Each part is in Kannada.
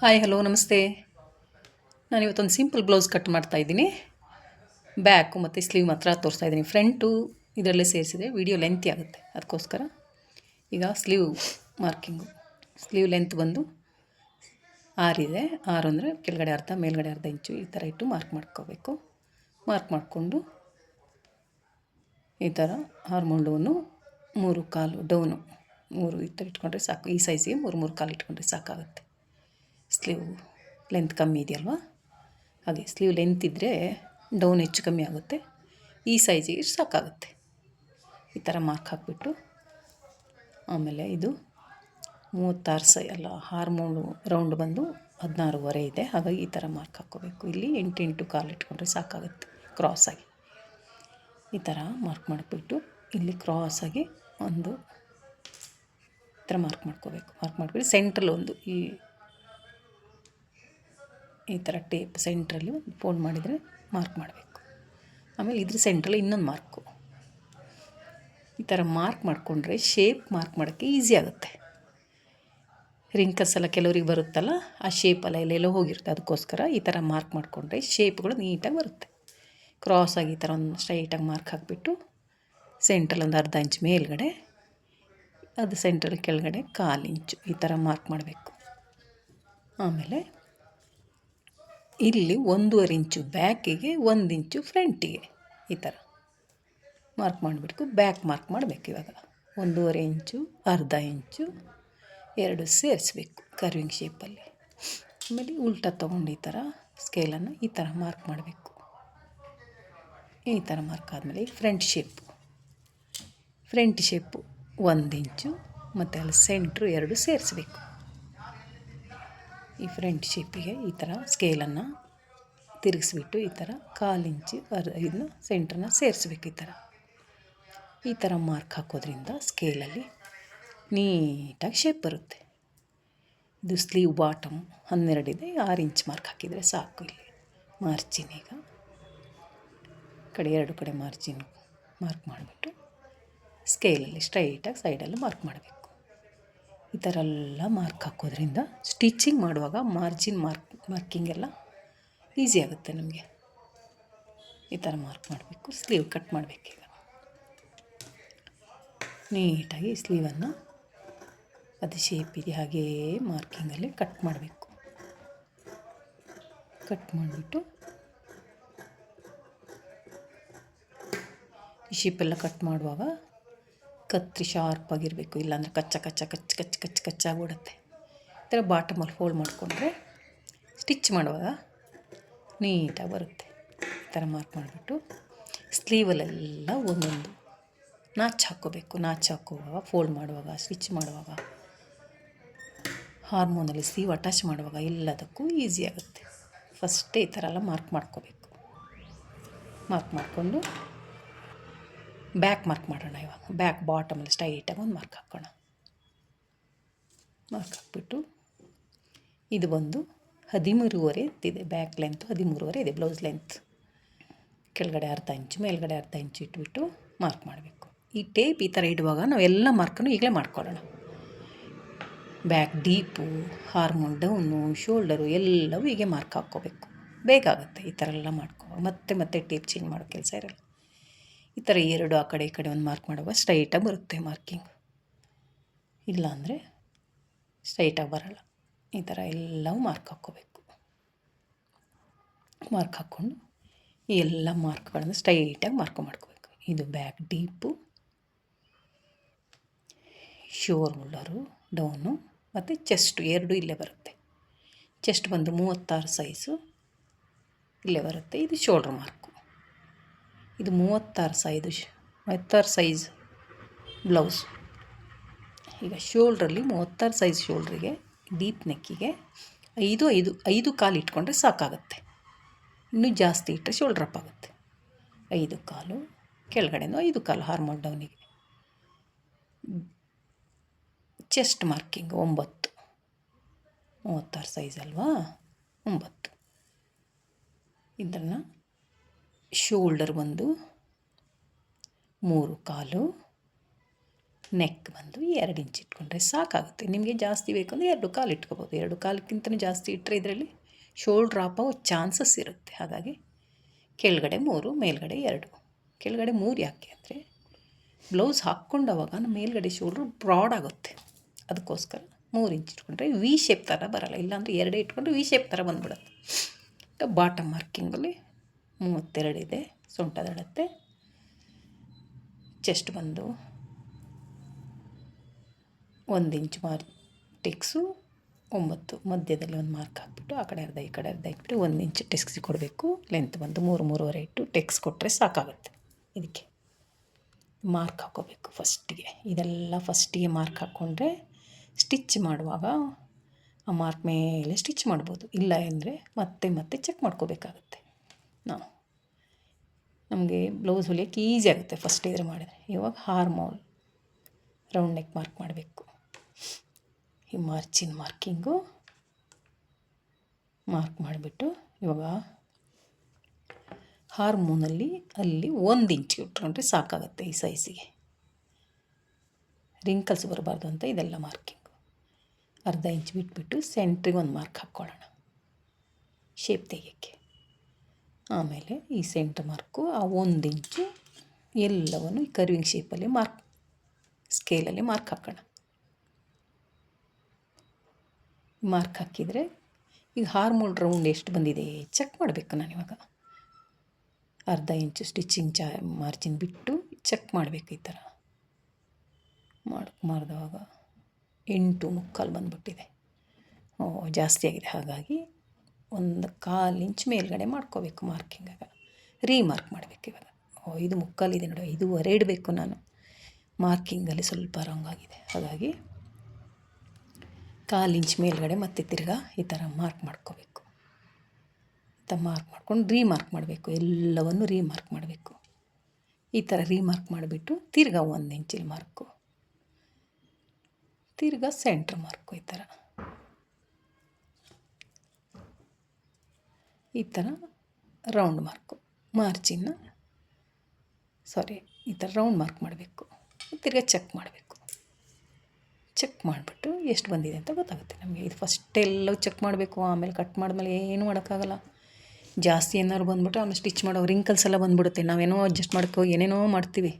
ಹಾಯ್ ಹಲೋ ನಮಸ್ತೆ. ನಾನು ಇವತ್ತೊಂದು ಸಿಂಪಲ್ ಬ್ಲೌಸ್ ಕಟ್ ಮಾಡ್ತಾ ಇದ್ದೀನಿ. ಬ್ಯಾಕು ಮತ್ತು ಸ್ಲೀವ್ ಮಾತ್ರ ತೋರಿಸ್ತಾ ಇದ್ದೀನಿ. ಫ್ರಂಟು ಇದರಲ್ಲೇ ಸೇರಿಸಿದೆ. ವಿಡಿಯೋ ಲೆಂತಿ ಆಗುತ್ತೆ. ಅದಕ್ಕೋಸ್ಕರ ಈಗ ಸ್ಲೀವ್ ಮಾರ್ಕಿಂಗು ಸ್ಲೀವ್ ಲೆಂತ್ ಬಂದು ಆರಿದೆ ಆರು ಅಂದರೆ ಕೆಳಗಡೆ ಅರ್ಧ, ಮೇಲ್ಗಡೆ ಅರ್ಧ ಇಂಚು ಈ ಥರ ಇಟ್ಟು ಮಾರ್ಕ್ ಮಾಡ್ಕೋಬೇಕು. ಮಾರ್ಕ್ ಮಾಡಿಕೊಂಡು ಈ ಥರ ಹಾರ್ಮೋಂಡವನ್ನು ಮೂರು ಕಾಲು ಡೌನು ಮೂರು ಈ ಥರ ಇಟ್ಕೊಂಡ್ರೆ ಸಾಕು. ಈ ಸೈಜಿಗೆ ಮೂರು ಮೂರು ಕಾಲು ಇಟ್ಕೊಂಡ್ರೆ ಸಾಕಾಗುತ್ತೆ. ಸ್ಲೀವ್ ಲೆಂತ್ ಕಮ್ಮಿ ಇದೆಯಲ್ವಾ? ಹಾಗೆ ಸ್ಲೀವ್ ಲೆಂತ್ ಇದ್ದರೆ ಡೌನ್ ಹೆಚ್ಚು ಕಮ್ಮಿ ಆಗುತ್ತೆ. ಈ ಸೈಜಿಗೆ ಸಾಕಾಗುತ್ತೆ. ಈ ಥರ ಮಾರ್ಕ್ ಹಾಕಿಬಿಟ್ಟು ಆಮೇಲೆ ಇದು ಮೂವತ್ತಾರು ಸೈ ಅಲ್ಲ ಹಾರ್ಮೋನು ರೌಂಡ್ ಬಂದು ಹದಿನಾರೂವರೆ ಇದೆ. ಹಾಗಾಗಿ ಈ ಥರ ಮಾರ್ಕ್ ಹಾಕ್ಕೋಬೇಕು. ಇಲ್ಲಿ ಎಂಟು ಎಂಟು ಕಾಲು ಇಟ್ಕೊಂಡ್ರೆ ಸಾಕಾಗುತ್ತೆ ಕ್ರಾಸಾಗಿ. ಈ ಥರ ಮಾರ್ಕ್ ಮಾಡಿಬಿಟ್ಟು ಇಲ್ಲಿ ಕ್ರಾಸಾಗಿ ಒಂದು ಈ ಥರ ಮಾರ್ಕ್ ಮಾಡ್ಕೋಬೇಕು. ಮಾರ್ಕ್ ಮಾಡಿಬಿಟ್ಟು ಸೆಂಟ್ರಲ್ಲಿ ಒಂದು ಈ ಈ ಥರ ಟೇಪ್ ಸೆಂಟ್ರಲ್ಲಿ ಫೋಲ್ಡ್ ಮಾಡಿದರೆ ಮಾರ್ಕ್ ಮಾಡಬೇಕು. ಆಮೇಲೆ ಇದ್ರ ಸೆಂಟ್ರಲ್ಲಿ ಇನ್ನೊಂದು ಮಾರ್ಕು. ಈ ಥರ ಮಾರ್ಕ್ ಮಾಡಿಕೊಂಡ್ರೆ ಶೇಪ್ ಮಾರ್ಕ್ ಮಾಡೋಕ್ಕೆ ಈಸಿ ಆಗುತ್ತೆ. ರಿಂಕಸ್ ಎಲ್ಲ ಕೆಲವ್ರಿಗೆ ಬರುತ್ತಲ್ಲ, ಆ ಶೇಪೆಲ್ಲ ಎಲ್ಲೆಲ್ಲೋ ಹೋಗಿರುತ್ತೆ. ಅದಕ್ಕೋಸ್ಕರ ಈ ಥರ ಮಾರ್ಕ್ ಮಾಡಿಕೊಂಡ್ರೆ ಶೇಪ್ಗಳು ನೀಟಾಗಿ ಬರುತ್ತೆ. ಕ್ರಾಸಾಗಿ ಈ ಥರ ಒಂದು ಸ್ಟ್ರೈಟಾಗಿ ಮಾರ್ಕ್ ಹಾಕಿಬಿಟ್ಟು ಸೆಂಟ್ರಲ್ಲಿ ಒಂದು ಅರ್ಧ ಇಂಚ್ ಮೇಲ್ಗಡೆ, ಅದು ಸೆಂಟ್ರಲ್ಲಿ ಕೆಳಗಡೆ ಕಾಲು ಇಂಚು ಈ ಥರ ಮಾರ್ಕ್ ಮಾಡಬೇಕು. ಆಮೇಲೆ ಇಲ್ಲಿ ಒಂದೂವರೆ ಇಂಚು ಬ್ಯಾಕಿಗೆ ಒಂದು ಇಂಚು ಫ್ರಂಟಿಗೆ ಈ ಥರ ಮಾರ್ಕ್ ಮಾಡಬೇಕು ಬ್ಯಾಕ್ ಮಾರ್ಕ್ ಮಾಡಬೇಕು ಇವಾಗ. ಒಂದೂವರೆ ಇಂಚು, ಅರ್ಧ ಇಂಚು, ಎರಡು ಸೇರಿಸ್ಬೇಕು ಕರ್ವಿಂಗ್ ಶೇಪಲ್ಲಿ ಆಮೇಲೆ ಉಲ್ಟಾ ತೊಗೊಂಡು ಈ ಥರ ಸ್ಕೇಲನ್ನು ಈ ಥರ ಮಾರ್ಕ್ ಮಾಡಬೇಕು. ಈ ಥರ ಮಾರ್ಕ್ ಆದಮೇಲೆ ಫ್ರಂಟ್ ಶೇಪು ಫ್ರಂಟ್ ಶೇಪು ಒಂದು ಇಂಚು, ಮತ್ತು ಅಲ್ಲಿ ಸೆಂಟ್ರು ಎರಡು ಸೇರಿಸ್ಬೇಕು. ಈ ಫ್ರಂಟ್ ಶೇಪಿಗೆ ಈ ಥರ ಸ್ಕೇಲನ್ನು ತಿರುಗಿಸ್ಬಿಟ್ಟು ಈ ಥರ ಕಾಲು ಇಂಚು ಇದನ್ನ ಸೆಂಟ್ರನ್ನ ಸೇರಿಸ್ಬೇಕು ಈ ಥರ ಈ ಥರ ಮಾರ್ಕ್ ಹಾಕೋದ್ರಿಂದ ಸ್ಕೇಲಲ್ಲಿ ನೀಟಾಗಿ ಶೇಪ್ ಬರುತ್ತೆ. ಇದು ಸ್ಲೀವ್ ಬಾಟಮ್ ಹನ್ನೆರಡಿದೆ ಆರು ಇಂಚ್ ಮಾರ್ಕ್ ಹಾಕಿದರೆ ಸಾಕು ಇಲ್ಲಿ. ಮಾರ್ಜಿನ್ ಈಗ ಕಡೆ ಎರಡು ಕಡೆ ಮಾರ್ಜಿನ್ ಮಾರ್ಕ್ ಮಾಡಿಬಿಟ್ಟು ಸ್ಕೇಲಲ್ಲಿ ಸ್ಟ್ರೈಟಾಗಿ ಸೈಡಲ್ಲಿ ಮಾರ್ಕ್ ಮಾಡಬೇಕು. ಈ ಥರ ಎಲ್ಲ ಮಾರ್ಕ್ ಹಾಕೋದ್ರಿಂದ ಸ್ಟಿಚಿಂಗ್ ಮಾಡುವಾಗ ಮಾರ್ಜಿನ್ ಮಾರ್ಕ್ ಮಾರ್ಕಿಂಗ್ ಎಲ್ಲ ಈಸಿ ಆಗುತ್ತೆ ನಮಗೆ. ಈ ಥರ ಮಾರ್ಕ್ ಮಾಡಬೇಕು ಸ್ಲೀವ್ ಕಟ್ ಮಾಡಬೇಕೀಗ. ನೀಟಾಗಿ ಸ್ಲೀವನ್ನು ಅದು ಶೇಪ್ ಇದೆ ಹಾಗೇ ಮಾರ್ಕಿಂಗಲ್ಲಿ ಕಟ್ ಮಾಡಬೇಕು. ಕಟ್ ಮಾಡಿಬಿಟ್ಟು ಈ ಶೇಪೆಲ್ಲ ಕಟ್ ಮಾಡುವಾಗ ಕತ್ರಿ ಶಾರ್ಪಾಗಿರಬೇಕು ಇಲ್ಲಾಂದರೆ ಕಚ್ಚ ಕಚ್ಚ ಕಚ್ಚ ಕಚ್ಚ ಕಚ್ಚ ಕಚ್ಚಾಗ್ಬಿಡುತ್ತೆ ಈ ಥರ ಬಾಟಮಲ್ಲಿ ಫೋಲ್ಡ್ ಮಾಡಿಕೊಂಡ್ರೆ ಸ್ಟಿಚ್ ಮಾಡುವಾಗ ನೀಟಾಗಿ ಬರುತ್ತೆ. ಈ ಥರ ಮಾರ್ಕ್ ಮಾಡಿಬಿಟ್ಟು ಸ್ಲೀವಲ್ಲೆಲ್ಲ ಒಂದೊಂದು ನಾಚ್ ಹಾಕ್ಕೋಬೇಕು. ನಾಚ್ ಹಾಕುವಾಗ ಫೋಲ್ಡ್ ಮಾಡುವಾಗ ಸ್ಟಿಚ್ ಮಾಡುವಾಗ ಹಾರ್ಮೋನಲ್ಲಿ ಸ್ಲೀವ್ ಅಟ್ಯಾಚ್ ಮಾಡುವಾಗ ಎಲ್ಲದಕ್ಕೂ ಈಸಿ ಆಗುತ್ತೆ. ಫಸ್ಟೇ ಈ ಥರ ಎಲ್ಲ ಮಾರ್ಕ್ ಮಾಡ್ಕೋಬೇಕು. ಮಾರ್ಕ್ ಮಾಡಿಕೊಂಡು ಬ್ಯಾಕ್ ಮಾರ್ಕ್ ಮಾಡೋಣ ಇವಾಗ. ಬ್ಯಾಕ್ ಬಾಟಮಲ್ಲಿ ಸ್ಟೈಟಾಗಿ ಒಂದು ಮಾರ್ಕ್ ಹಾಕೋಣ. ಮಾರ್ಕ್ ಹಾಕ್ಬಿಟ್ಟು ಇದು ಬಂದು ಹದಿಮೂರುವರೆ ಇದೆ ಬ್ಯಾಕ್ ಲೆಂತ್ ಹದಿಮೂರುವರೆ ಇದೆ. ಬ್ಲೌಸ್ ಲೆಂತ್ ಕೆಳಗಡೆ ಅರ್ಧ ಇಂಚು ಮೇಲ್ಗಡೆ ಅರ್ಧ ಇಂಚು ಇಟ್ಬಿಟ್ಟು ಮಾರ್ಕ್ ಮಾಡಬೇಕು. ಈ ಟೇಪ್ ಈ ಥರ ಇಡುವಾಗ ನಾವು ಎಲ್ಲ ಮಾರ್ಕನ್ನು ಈಗಲೇ ಮಾಡ್ಕೊಳ್ಳೋಣ. Back deep hormone down shoulder ಎಲ್ಲವೂ ಹೀಗೆ ಮಾರ್ಕ್ ಹಾಕ್ಕೋಬೇಕು. ಬೇಗ ಆಗುತ್ತೆ ಈ ಥರ ಎಲ್ಲ ಮಾಡ್ಕೋ ಮತ್ತೆ ಮತ್ತೆ ಟೇಪ್ ಚೇಂಜ್ ಮಾಡೋ ಕೆಲಸ ಇರಲ್ಲ. ಈ ಥರ ಎರಡು ಆ ಕಡೆ ಈ ಕಡೆ ಒಂದು ಮಾರ್ಕ್ ಮಾಡುವಾಗ ಸ್ಟ್ರೈಟಾಗಿ ಬರುತ್ತೆ ಮಾರ್ಕಿಂಗ್ ಇಲ್ಲಾಂದರೆ ಸ್ಟ್ರೈಟಾಗಿ ಬರಲ್ಲ. ಈ ಥರ ಎಲ್ಲವೂ ಮಾರ್ಕ್ ಹಾಕ್ಕೋಬೇಕು. ಮಾರ್ಕ್ ಹಾಕ್ಕೊಂಡು ಈ ಎಲ್ಲ ಮಾರ್ಕ್ಗಳನ್ನು ಸ್ಟ್ರೈಟಾಗಿ ಮಾರ್ಕ್ ಮಾಡ್ಕೋಬೇಕು. ಇದು ಬ್ಯಾಕ್ ಡೀಪು ಶೋಲ್ಡರು ಡೌನು ಮತ್ತು ಚೆಸ್ಟು ಎರಡು ಇಲ್ಲೇ ಬರುತ್ತೆ. ಚೆಸ್ಟ್ ಬಂದು ಮೂವತ್ತಾರು ಸೈಜು ಇಲ್ಲೇ ಬರುತ್ತೆ. ಇದು ಶೋಲ್ಡ್ರ್ ಮಾರ್ಕು ಇದು ಮೂವತ್ತಾರು ಸೈಜ್ ಮೂವತ್ತಾರು ಸೈಜ್ ಬ್ಲೌಸ್ ಈಗ ಶೋಲ್ಡ್ರಲ್ಲಿ ಮೂವತ್ತಾರು ಸೈಜ್ ಶೋಲ್ಡ್ರಿಗೆ ಡೀಪ್ ನೆಕ್ಕಿಗೆ ಐದು ಐದು ಐದು ಕಾಲು ಇಟ್ಕೊಂಡ್ರೆ ಸಾಕಾಗುತ್ತೆ. ಇನ್ನೂ ಜಾಸ್ತಿ ಇಟ್ಟರೆ ಶೋಲ್ಡ್ರ್ ಅಪ್ ಆಗುತ್ತೆ. ಐದು ಕಾಲು, ಕೆಳಗಡೆನೂ ಐದು ಕಾಲು ಹಾರ್ಮೋನ್ ಡೌನಿಗೆ ಚೆಸ್ಟ್ ಮಾರ್ಕಿಂಗ್ ಒಂಬತ್ತು. ಮೂವತ್ತಾರು ಸೈಜ್ ಅಲ್ವಾ? ಒಂಬತ್ತು. ಇದನ್ನು ಶೋಲ್ಡರ್ ಒಂದು, ಮೂರು ಕಾಲು ನೆಕ್ ಬಂದು ಎರಡು ಇಂಚ್ ಇಟ್ಕೊಂಡ್ರೆ ಸಾಕಾಗುತ್ತೆ. ನಿಮಗೆ ಜಾಸ್ತಿ ಬೇಕು ಅಂದರೆ ಎರಡು ಕಾಲು ಇಟ್ಕೋಬೋದು. ಎರಡು ಕಾಲಕ್ಕಿಂತ ಜಾಸ್ತಿ ಇಟ್ಟರೆ ಇದರಲ್ಲಿ ಶೋಲ್ಡ್ರ್ ಆಪ್ ಆಗೋ ಚಾನ್ಸಸ್ ಇರುತ್ತೆ. ಹಾಗಾಗಿ ಕೆಳಗಡೆ ಮೂರು, ಮೇಲ್ಗಡೆ ಎರಡು. ಕೆಳಗಡೆ ಮೂರು ಯಾಕೆ ಅಂದರೆ ಬ್ಲೌಸ್ ಹಾಕ್ಕೊಂಡವಾಗ ನಮ್ಮ ಮೇಲ್ಗಡೆ ಶೋಲ್ಡ್ರು ಬ್ರಾಡ್ ಆಗುತ್ತೆ. ಅದಕ್ಕೋಸ್ಕರ ಮೂರು ಇಂಚ್ ಇಟ್ಕೊಂಡ್ರೆ ವಿ ಶೇಪ್ ಥರ ಬರೋಲ್ಲ. ಇಲ್ಲಾಂದರೆ ಎರಡೇ ಇಟ್ಕೊಂಡ್ರೆ ವಿ ಶೇಪ್ ಥರ ಬಂದ್ಬಿಡುತ್ತೆ. ಬಾಟಮ್ ಮಾರ್ಕಿಂಗಲ್ಲಿ ಮೂವತ್ತೆರಡಿದೆ ಸೊಂಟದಳತೆ ಚೆಸ್ಟ್ ಬಂದು ಒಂದು ಇಂಚ್ ಮಾರ್ ಟಿಕ್ಸು, ಒಂಬತ್ತು, ಮಧ್ಯದಲ್ಲಿ ಒಂದು ಮಾರ್ಕ್ ಹಾಕ್ಬಿಟ್ಟು, ಆ ಕಡೆ ಅರ್ಧ, ಈ ಕಡೆ ಅರ್ಧ ಇಟ್ಬಿಟ್ಟು ಒಂದು ಇಂಚ್ ಟೆಕ್ಸ್ ಕೊಡಬೇಕು. ಲೆಂತ್ ಬಂದು ಮೂರು, ಮೂರುವರೆ ಇಟ್ಟು ಟೆಕ್ಸ್ ಕೊಟ್ಟರೆ ಸಾಕಾಗುತ್ತೆ. ಇದಕ್ಕೆ ಮಾರ್ಕ್ ಹಾಕೋಬೇಕು ಫಸ್ಟಿಗೆ. ಇದೆಲ್ಲ ಫಸ್ಟಿಗೆ ಮಾರ್ಕ್ ಹಾಕ್ಕೊಂಡ್ರೆ ಸ್ಟಿಚ್ ಮಾಡುವಾಗ ಆ ಮಾರ್ಕ್ ಮೇಲೆ ಸ್ಟಿಚ್ ಮಾಡ್ಬೋದು. ಇಲ್ಲ ಅಂದರೆ ಮತ್ತೆ ಮತ್ತೆ ಚೆಕ್ ಮಾಡ್ಕೋಬೇಕಾಗುತ್ತೆ. ನಾವು ನಮಗೆ ಬ್ಲೌಸ್ ಹೊಲಿಯೋಕ್ಕೆ ಈಸಿ ಆಗುತ್ತೆ ಫಸ್ಟ್ ಇದ್ರೆ ಮಾಡಿದರೆ. ಇವಾಗ ಹಾರ್ಮೋಲ್ ರೌಂಡ್ ನೆಕ್ ಮಾರ್ಕ್ ಮಾಡಬೇಕು. ಈ ಮಾರ್ಚಿನ ಮಾರ್ಕಿಂಗು ಮಾರ್ಕ್ ಮಾಡಿಬಿಟ್ಟು ಇವಾಗ ಹಾರ್ಮೋನಲ್ಲಿ ಅಲ್ಲಿ ಒಂದು ಇಂಚ್ ಇಟ್ಕೊಂಡ್ರೆ ಸಾಕಾಗುತ್ತೆ ಈ ಸೈಜಿಗೆ ರಿಂಕಲ್ಸ್ ಬರಬಾರ್ದು ಅಂತ ಇದೆಲ್ಲ ಮಾರ್ಕಿಂಗು ಅರ್ಧ ಇಂಚ್ ಬಿಟ್ಬಿಟ್ಟು ಸೆಂಟ್ರಿಗೆ ಒಂದು ಮಾರ್ಕ್ ಹಾಕ್ಕೊಳ್ಳೋಣ. ಶೇಪ್ ತೆಗಿಯೋಕ್ಕೆ. ಆಮೇಲೆ ಈ ಸೆಂಟ್ರ್ ಮಾರ್ಕು, ಆ ಒಂದು ಇಂಚು ಎಲ್ಲವನ್ನು ಈ ಕರ್ವಿಂಗ್ ಶೇಪಲ್ಲಿ ಮಾರ್ಕ್, ಸ್ಕೇಲಲ್ಲಿ ಮಾರ್ಕ್ ಹಾಕೋಣ. ಮಾರ್ಕ್ ಹಾಕಿದರೆ ಈಗ ಹಾರ್ಮೋಲ್ ರೌಂಡ್ ಎಷ್ಟು ಬಂದಿದೆ ಚೆಕ್ ಮಾಡಬೇಕು ನಾನು ಇವಾಗ. ಅರ್ಧ ಇಂಚು ಸ್ಟಿಚಿಂಗ್ ಚಾ ಮಾರ್ಜಿನ್ ಬಿಟ್ಟು ಚೆಕ್ ಮಾಡಬೇಕು ಈ ಥರ. ಮಾಡ್ ಮಾಡಿದವಾಗ ಎಂಟು ಮುಕ್ಕಾಲು ಬಂದುಬಿಟ್ಟಿದೆ. ಓ, ಜಾಸ್ತಿ ಆಗಿದೆ ಹಾಗಾಗಿ ಒಂದು ಕಾಲು ಇಂಚ್ ಮೇಲ್ಗಡೆ ಮಾಡ್ಕೋಬೇಕು ಮಾರ್ಕಿಂಗಾಗ ರೀಮಾರ್ಕ್ ಮಾಡಬೇಕು ಇವಾಗ. ಓ, ಇದು ಮುಕ್ಕಾಲಿದೆ ನೋಡಿ, ಐದೂವರೆ ಇಡಬೇಕು ನಾನು. ಮಾರ್ಕಿಂಗಲ್ಲಿ ಸ್ವಲ್ಪ ರಾಂಗ್ ಆಗಿದೆ. ಹಾಗಾಗಿ ಕಾಲು ಇಂಚ್ ಮೇಲ್ಗಡೆ ಮತ್ತೆ ತಿರ್ಗಾ ಈ ಥರ ಮಾರ್ಕ್ ಮಾಡ್ಕೋಬೇಕು. ಅಂತ ಮಾರ್ಕ್ ಮಾಡ್ಕೊಂಡು ರೀಮಾರ್ಕ್ ಮಾಡಬೇಕು, ಎಲ್ಲವನ್ನು ರೀಮಾರ್ಕ್ ಮಾಡಬೇಕು. ಈ ಥರ ರೀಮಾರ್ಕ್ ಮಾಡಿಬಿಟ್ಟು ತಿರ್ಗಾ ಒಂದು ಇಂಚಿಲ್ ಮಾರ್ಕು ತಿರ್ಗಾ ಸೆಂಟ್ರ್ ಮಾರ್ಕು ಈ ಥರ ಈ ಥರ ರೌಂಡ್ ಮಾರ್ಕು ಮಾರ್ಜಿನ್ನ ಸಾರಿ ಈ ಥರ ರೌಂಡ್ ಮಾರ್ಕ್ ಮಾಡಬೇಕು. ತಿರ್ಗಾ ಚೆಕ್ ಮಾಡಬೇಕು. ಚೆಕ್ ಮಾಡಿಬಿಟ್ಟು ಎಷ್ಟು ಬಂದಿದೆ ಅಂತ ಗೊತ್ತಾಗುತ್ತೆ ನಮಗೆ. ಇದು ಫಸ್ಟ್ ಎಲ್ಲವೂ ಚೆಕ್ ಮಾಡಬೇಕು, ಆಮೇಲೆ ಕಟ್ ಮಾಡಿದ್ಮೇಲೆ ಏನು ಮಾಡೋಕ್ಕಾಗಲ್ಲ. ಜಾಸ್ತಿ ಏನಾದ್ರು ಬಂದ್ಬಿಟ್ಟು ಆಮೇಲೆ ಸ್ಟಿಚ್ ಮಾಡೋ ರಿಂಕಲ್ಸ್ ಎಲ್ಲ ಬಂದ್ಬಿಡುತ್ತೆ. ನಾವೇನೋ ಅಡ್ಜಸ್ಟ್ ಮಾಡ್ಕೋ ಏನೇನೋ ಮಾಡ್ತೀವಿ.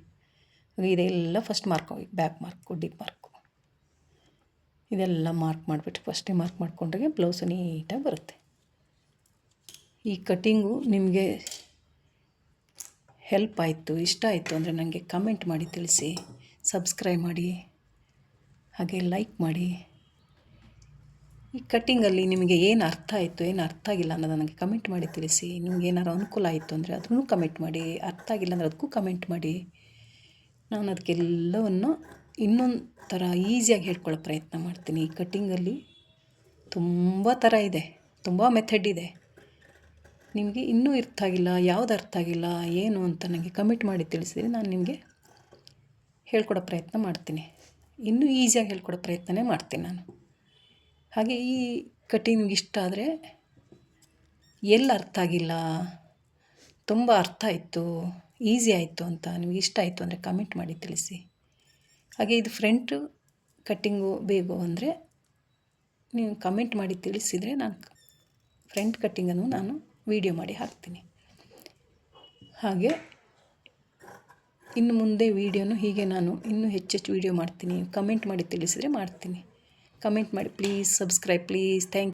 ಇದೆಲ್ಲ first mark back mark dip mark ಇದೆಲ್ಲ ಮಾರ್ಕ್ ಮಾಡಿಬಿಟ್ಟು ಫಸ್ಟೇ ಮಾರ್ಕ್ ಮಾಡಿಕೊಂಡ್ರೆ ಬ್ಲೌಸು ನೀಟಾಗಿ ಬರುತ್ತೆ. ಈ ಕಟ್ಟಿಂಗು ನಿಮಗೆ ಹೆಲ್ಪ್ ಆಯಿತು, ಇಷ್ಟ ಆಯಿತು ಅಂದರೆ ನನಗೆ ಕಮೆಂಟ್ ಮಾಡಿ, ತಿಳಿಸಿ. ಸಬ್ಸ್ಕ್ರೈಬ್ ಮಾಡಿ, ಹಾಗೆ ಲೈಕ್ ಮಾಡಿ. ಈ ಕಟ್ಟಿಂಗಲ್ಲಿ ನಿಮಗೆ ಏನು ಅರ್ಥ ಆಯಿತು, ಏನು ಅರ್ಥ ಆಗಿಲ್ಲ ಅನ್ನೋದು ನನಗೆ ಕಮೆಂಟ್ ಮಾಡಿ, ತಿಳಿಸಿ. ನಿಮ್ಗೆ ಏನಾರು ಅನುಕೂಲ ಆಯಿತು ಅಂದರೆ ಅದನ್ನು ಕಮೆಂಟ್ ಮಾಡಿ. ಅರ್ಥ ಆಗಿಲ್ಲ ಅಂದರೆ ಅದಕ್ಕೂ ಕಮೆಂಟ್ ಮಾಡಿ. ನಾನು ಅದಕ್ಕೆಲ್ಲವನ್ನು ಇನ್ನೊಂದು ಥರ ಈಸಿಯಾಗಿ ಹೇಳ್ಕೊಳ್ಳೋ ಪ್ರಯತ್ನ ಮಾಡ್ತೀನಿ. ಈ ಕಟ್ಟಿಂಗಲ್ಲಿ ತುಂಬ ಥರ ಇದೆ, ತುಂಬ ಮೆಥಡ್ ಇದೆ. ನಿಮಗೆ ಇನ್ನೂ ಅರ್ಥ ಆಗಿಲ್ಲ, ಯಾವ್ದು ಅರ್ಥ ಆಗಿಲ್ಲ, ಏನು ಅಂತ ನನಗೆ ಕಮಿಟ್ ಮಾಡಿ ತಿಳಿಸಿದರೆ ನಾನು ನಿಮಗೆ ಹೇಳ್ಕೊಡೋ ಪ್ರಯತ್ನ ಮಾಡ್ತೀನಿ. ಇನ್ನೂ ಈಸಿಯಾಗಿ ಹೇಳ್ಕೊಡೋ ಪ್ರಯತ್ನನೇ ಮಾಡ್ತೀನಿ ನಾನು. ಹಾಗೆ ಈ ನಿಮ್ಗೆ ಇಷ್ಟ ಆದರೆ ಎಲ್ಲಿ ಅರ್ಥ ಆಗಿಲ್ಲ, ತುಂಬ ಅರ್ಥ ಆಯಿತು ಈಸಿ ಆಯಿತು ಅಂತ ನಿಮಗೆ ಇಷ್ಟ ಆಯಿತು ಅಂದರೆ ಕಮೆಂಟ್ ಮಾಡಿ ತಿಳಿಸಿ. ಹಾಗೆ ಇದು ಫ್ರಂಟ್ ಕಟ್ಟಿಂಗು ಬೇಕು ಅಂದರೆ ನೀವು ಕಮೆಂಟ್ ಮಾಡಿ ತಿಳಿಸಿದರೆ ನಾನು ಫ್ರಂಟ್ ಕಟ್ಟಿಂಗನ್ನು ನಾನು ವೀಡಿಯೋ ಮಾಡಿ ಹಾಕ್ತೀನಿ. ಹಾಗೆ ಇನ್ನು ಮುಂದೆ ವೀಡಿಯೋನು ಹೀಗೆ ನಾನು ಇನ್ನೂ ಹೆಚ್ಚೆಚ್ಚು ವೀಡಿಯೋ ಮಾಡ್ತೀನಿ. ಕಮೆಂಟ್ ಮಾಡಿ ತಿಳಿಸಿದರೆ ಮಾಡ್ತೀನಿ. ಕಮೆಂಟ್ ಮಾಡಿ ಪ್ಲೀಸ್ ಸಬ್ಸ್ಕ್ರೈಬ್ ಪ್ಲೀಸ್ ಥ್ಯಾಂಕ್